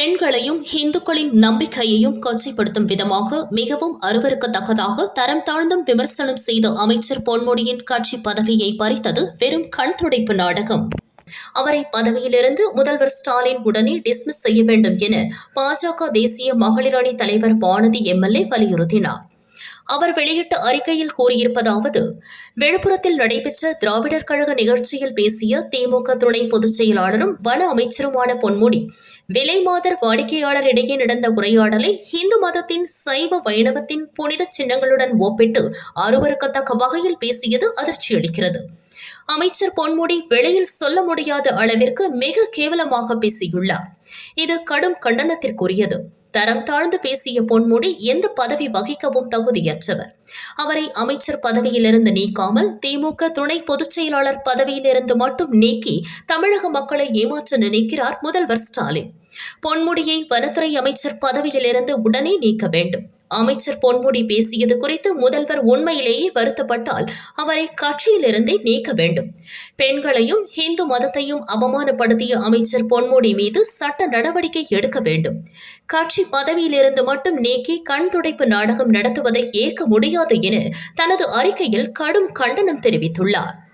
பெண்களையும் இந்துக்களின் நம்பிக்கையையும் கொச்சைப்படுத்தும் விதமாக மிகவும் அருவருக்கத்தக்கதாக தரம் தாழ்ந்தும் விமர்சனம் செய்த அமைச்சர் பொன்முடியின் கட்சி பதவியை பறித்தது வெறும் கண் துடைப்பு நாடகம். அவரை பதவியிலிருந்து முதல்வர் ஸ்டாலின் உடனே டிஸ்மிஸ் செய்ய வேண்டும் என பாஜக தேசிய மகளிர் அணி தலைவர் வானதி எம்எல்ஏ வலியுறுத்தினார். அவர் வெளியிட்ட அறிக்கையில் கூறியிருப்பதாவது விழுப்புரத்தில் நடைபெற்ற திராவிடர் கழக நிகழ்ச்சியில் பேசிய திமுக துணை பொதுச் செயலாளரும் வன அமைச்சருமான பொன்முடி விலை மாதர் வாடிக்கையாளர் இடையே நடந்த உரையாடலை இந்து மதத்தின் சைவ வைணவத்தின் புனித சின்னங்களுடன் ஒப்பிட்டு அருவருக்கத்தக்க வகையில் பேசியது அதிர்ச்சியளிக்கிறது. அமைச்சர் பொன்முடி வெளியில் சொல்ல முடியாத அளவிற்கு மிக கேவலமாக பேசியுள்ளார். இது கடும் கண்டனத்திற்குரியது. தரம் தாழ்ந்து பேசிய பொன்முடி எந்த பதவி வகிக்கவும் தகுதியற்றவர். அவரை அமைச்சர் பதவியிலிருந்து நீக்காமல் திமுக துணை பொதுச் செயலாளர் பதவியிலிருந்து மட்டும் நீக்கி தமிழக மக்களை ஏமாற்ற நினைக்கிறார் முதல்வர் ஸ்டாலின். பொன்முடியை வனத்துறை அமைச்சர் பதவியிலிருந்து உடனே நீக்க வேண்டும். அமைச்சர் பொன்முடி பேசியது குறித்து முதல்வர் உண்மையிலேயே வருத்தப்பட்டால் அவரை கட்சியிலிருந்தே நீக்க வேண்டும். பெண்களையும் இந்து மதத்தையும் அவமானப்படுத்திய அமைச்சர் பொன்முடி மீது சட்ட நடவடிக்கை எடுக்க வேண்டும். கட்சி பதவியிலிருந்து மட்டும் நீக்கி கண் துடைப்பு நாடகம் நடத்துவதை ஏற்க முடியாது என தனது அறிக்கையில் கடும் கண்டனம் தெரிவித்துள்ளார்.